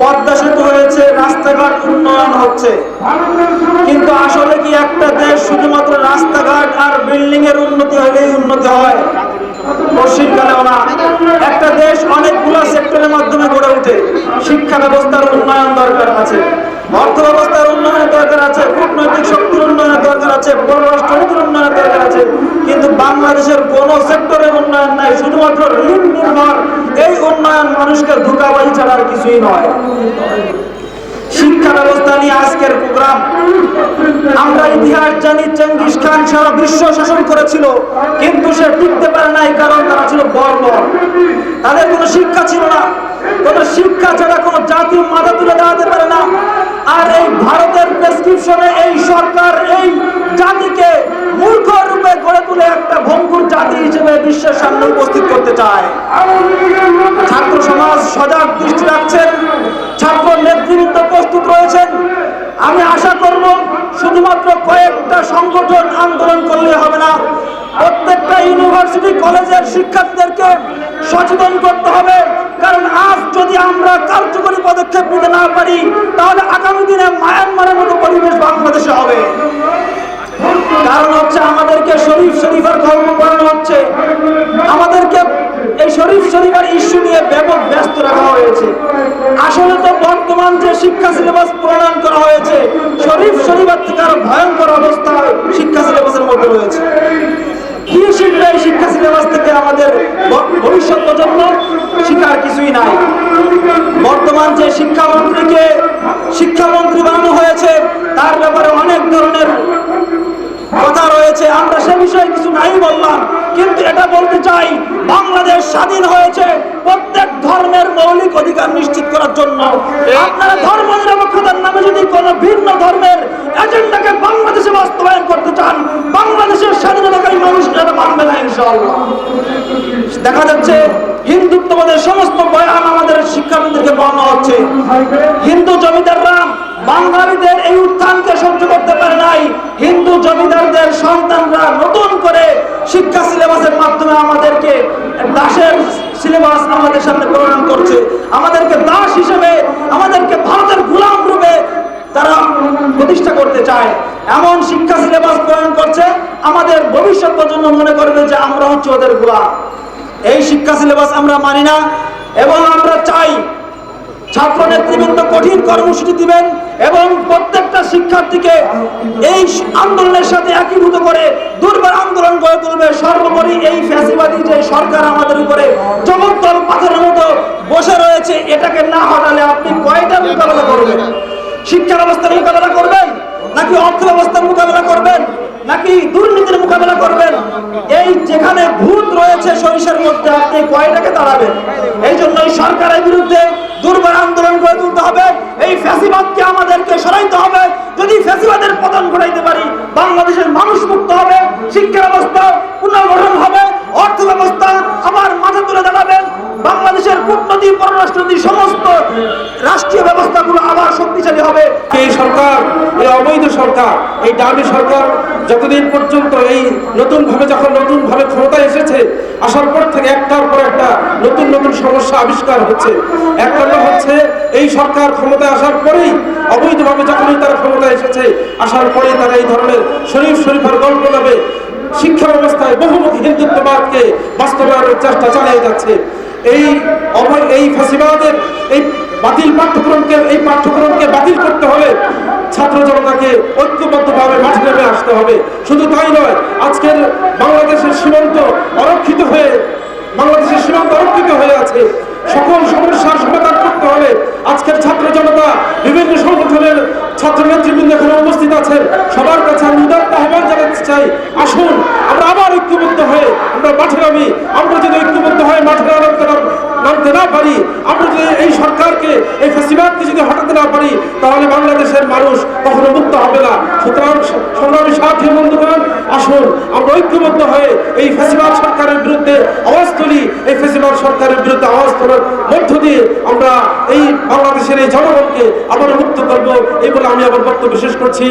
পদ্মা সেতু হয়েছে রাস্তাঘাট উন্নয়ন হচ্ছে। কিন্তু আসলে কি একটা দেশ শুধুমাত্র রাস্তাঘাট আর বিল্ডিং এর উন্নতি হলেই উন্নতি হয়? একটা দেশ অনেকগুলো সেক্টরের মাধ্যমে গড়ে ওঠে শিক্ষা ব্যবস্থার উন্নয়ন দরকার আছে। অর্থ ব্যবস্থার উন্নয়নের দরকার আছে, কূটনৈতিক শক্তির উন্নয়নের দরকার আছে পররাষ্ট্রনীতির উন্নয়নের দরকার আছে কিন্তু বাংলাদেশের কোন সেক্টরের উন্নয়ন নাই, শুধুমাত্র ঋণ নির্ভর। এই উন্নয়ন মানুষকে ধোকাবাজি ছাড়া কিছুই নয়। শিক্ষা ব্যবস্থা নিয়ে আজকের প্রোগ্রাম। আমরা ইতিহাস জানি, চেঙ্গিস খান সারা বিশ্ব শাসন করেছিল, কিন্তু সে টিকতে পারে নাই, কারণ তারা ছিল বর্বর। তাদের কোনো শিক্ষা ছিল না। কোনো শিক্ষা ছাড়া কোনো জাতি মাথা তুলে দাঁড়াতে পারে না। আর এই ভারতের প্রেসক্রিপশনে এই সরকার এই জাতিকে মূর্খ রূপে গড়ে তুলে একটা ভঙ্গুর জাতি হিসেবে বিশ্বের সামনে উপস্থিত করতে চায় ছাত্র সমাজ সজাগ দৃষ্টি রাখছেন, ছাত্র নেতৃবৃন্দ প্রস্তুত রয়েছেন। আমি আশা করব শুধুমাত্র কয়েকটা সংগঠন আন্দোলন করলে হবে না, প্রত্যেকটা ইউনিভার্সিটি কলেজের শিক্ষার্থীদেরকে সচেতন করতে হবে। কারণ আজ যদি আমরা কার্যকরী পদক্ষেপ নিতে না পারি, তাহলে আগামী দিনে মায়ানমারের মতো পরিবেশ বাংলাদেশে হবে। কারণ হচ্ছে আমাদেরকে শরীফ শরীফের ধর্ম পড়ানো হচ্ছে। আমাদেরকে এই ইস্যু নিয়ে ব্যাপক ব্যস্ত রাখা হয়েছে। আসলে তো বর্তমান যে শিক্ষা সিলেবাস প্রণয়ন করা হয়েছে, শরীফ শরীফের ভয়ঙ্কর অবস্থা শিক্ষা সিলেবাসের মধ্যে রয়েছে। কি শিখবে এই শিক্ষা সিলেবাস থেকে আমাদের ভবিষ্যৎ প্রজন্ম? শিক্ষার কিছুই নাই। বর্তমান যে শিক্ষামন্ত্রীকে শিক্ষামন্ত্রী বানানো হয়েছে, তার ব্যাপারে অনেক ধরনের কথা রয়েছে। আমরা সে বিষয়ে কিছু নাই বললাম। কিন্তু এটা বলতে চাই, বাংলাদেশ স্বাধীন হয়েছে প্রত্যেক ধর্মের মৌলিক অধিকার নিশ্চিত করার জন্য। আপনারা ধর্ম নিরপেক্ষতার নামে যদি কোনো ভিন্ন ধর্মের এজেন্ডাকে বাংলাদেশে বাস্তবায়ন করতে চান, বাংলাদেশের স্বাধীনতাকারী মানুষ এটা মানবে না, ইনশাআল্লাহ। দেখা যাচ্ছে হিন্দুত্ববাদের সমস্ত বয়ান আমাদের শিক্ষার্থীদেরকে বর্ণ হচ্ছে। হিন্দু জমিদাররা বাঙালিদের এই উত্থানকে সহ্য করতে পারে নাই। হিন্দু জমিদারদের সন্তানরা নতুন করে শিক্ষা সিলেবাসের মাধ্যমে আমাদেরকে দাসের সিলেবাস আমাদের সামনে প্রণয়ন করছে আমাদেরকে দাস হিসেবে, আমাদেরকে ভারতের গোলাম রূপে তারা প্রতিষ্ঠা করতে চায়। এমন শিক্ষা সিলেবাস প্রণয়ন করছে, আমাদের ভবিষ্যৎ প্রজন্ম মনে করবে যে আমরা হচ্ছে ওদের গোলাম। এই শিক্ষা সিলেবাস আমরা মানি না, এবং আমরা চাই ছাত্র নেতৃবৃন্দ কঠিন কর্মসূচি দিবেন, এবং প্রত্যেকটা শিক্ষার্থীকে এই আন্দোলনের সাথে একীভূত করে দুর্বার আন্দোলন গড়ে তুলবে। সর্বোপরি এই ফ্যাসিবাদী যে সরকার আমাদের উপরে জগদ্দল পাথরের মতো বসে রয়েছে এটাকে না হটালে আপনি কয়টা মোকাবেলা করবেন? শিক্ষা ব্যবস্থার মোকাবেলা করবেন? নাকি অর্থ ব্যবস্থার মোকাবেলা করবেন? নাকি দুর্নীতির মোকাবেলা করবেন? এই যেখানে ভূত রয়েছে সরিষার মধ্যে, আপনি কয়টাকে দাঁড়াবেন? এই জন্য এই সরকারের বিরুদ্ধে দুর্বার আন্দোলন করে তুলতে হবে। এই ফ্যাসিবাদকে আমাদেরকে সরাইতে হবে। যদি ফ্যাসিবাদের পতন ঘটাইতে পারি, বাংলাদেশের মানুষ মুক্ত হবে শিক্ষা ব্যবস্থা পুনর্গঠন হবে। কূটনীতি পররাষ্ট্রনীতি সমস্ত রাষ্ট্রীয় ব্যবস্থাগুলো আবার শক্তিশালী হবে। এই সরকার, এই অবৈধ সরকার, এই ডামি সরকার যতদিন পর্যন্ত এই নতুন ভাবে যখন নতুন ভাবে ক্ষমতায় এসেছে, আসার পর থেকে একটার পর একটা নতুন নতুন সমস্যা আবিষ্কার হচ্ছে। এক নম্বর হচ্ছে, এই সরকার ক্ষমতায় আসার পরেই অবৈধভাবে যখনই তারা ক্ষমতায় এসেছে, আসার পরেই তারা এই ধরনের শরীফ শরীফের গল্প নামে শিক্ষা ব্যবস্থায় বহুমুখী হিন্দুত্ববাদকে বাস্তবায়নের চেষ্টা চালিয়ে যাচ্ছে। এই এই ফাঁসিবাদের, এই বাতিল পাঠ্যক্রমকে, এই পাঠ্যক্রমকে বাতিল করতে হলে ছাত্র জনতাকে ঐক্যবদ্ধভাবে মাঠে নেমে আসতে হবে। শুধু তাই নয়, আজকের বাংলাদেশের সীমান্ত অরক্ষিত হয়ে, বাংলাদেশের সীমান্ত অরক্ষিত হয়ে আছে। সকল সমস্যার সমাধান করতে হলে আজকের ছাত্র জনতা, বিভিন্ন সংগঠনের ছাত্র নেতৃবৃন্দ এখানে উপস্থিত আছেন। সবার কাছে আমি উদাত্ত আহ্বান জানাতে চাই, আসুন, আমরা আবার ঐক্যবদ্ধ হয়ে, আমরা মাঠে নামি, আমরা যদি ঐক্যবদ্ধ হয়ে মাঠে নামতে নামতে না পারি, আমরা যদি এই সরকারকে এই ফেসিবাদকে যদি হটাতে না পারি, তাহলে বাংলাদেশের মানুষ কখনো মুক্ত হবে না। সুতরাং সংগ্রামী সাথী বন্ধুগণ, আসুন, আমরা ঐক্যবদ্ধ হয়ে এই ফেসিবাদ সরকারের বিরুদ্ধে আওয়াজ তুলি। এই ফেসিবাদ সরকারের বিরুদ্ধে আওয়াজ তোলার মধ্য দিয়ে আমরা এই বাংলাদেশের এই জনগণকে আবার মুক্ত করব, এই বলে আমি আবার বক্তব্য শেষ করছি।